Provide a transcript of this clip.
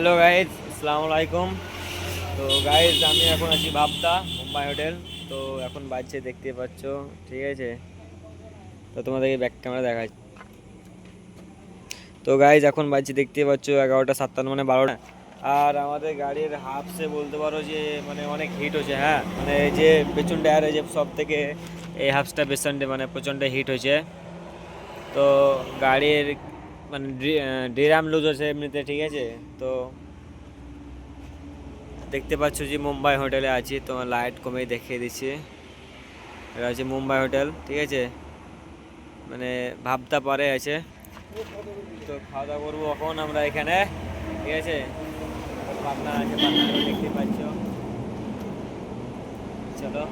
Hello guys আসসালামু আলাইকুম তো গাইজ আমি এখন আছি ভাবতা, মুম্বাই হোটেল। তো এখন বাজছে, দেখতে পাচ্ছ। ঠিক আছে? তো তোমাদেরকে ব্যাক ক্যামেরা দেখাচ্ছি তো গাইজ এখন বাজছে, দেখতে পাচ্ছ, এগারোটা সাতটান্ন মানে বারোটা। আর আমাদের গাড়ির হাফসে বলতে পারো যে মানে অনেক হিট হয়েছে হ্যাঁ? মানে এই যে পেছন টায়ারে যে সব থেকে এই হাফসটা পেছনটা মানে প্রচণ্ড হিট হয়েছে তো গাড়ির মানে ডিরাম লুজ আছে এমনিতে, ঠিক আছে? তো দেখতে পাচ্ছ যে মুম্বাই হোটেলে আছি তোমার লাইট কমেই দেখিয়ে দিচ্ছি। এটা হচ্ছে মুম্বাই হোটেল, ঠিক আছে? মানে ভাবতা পারে আছে। তো খাওয়া দাওয়া করব এখন আমরা এখানে, ঠিক আছে? পাবনা আছে দেখতে পাচ্ছ। চলো।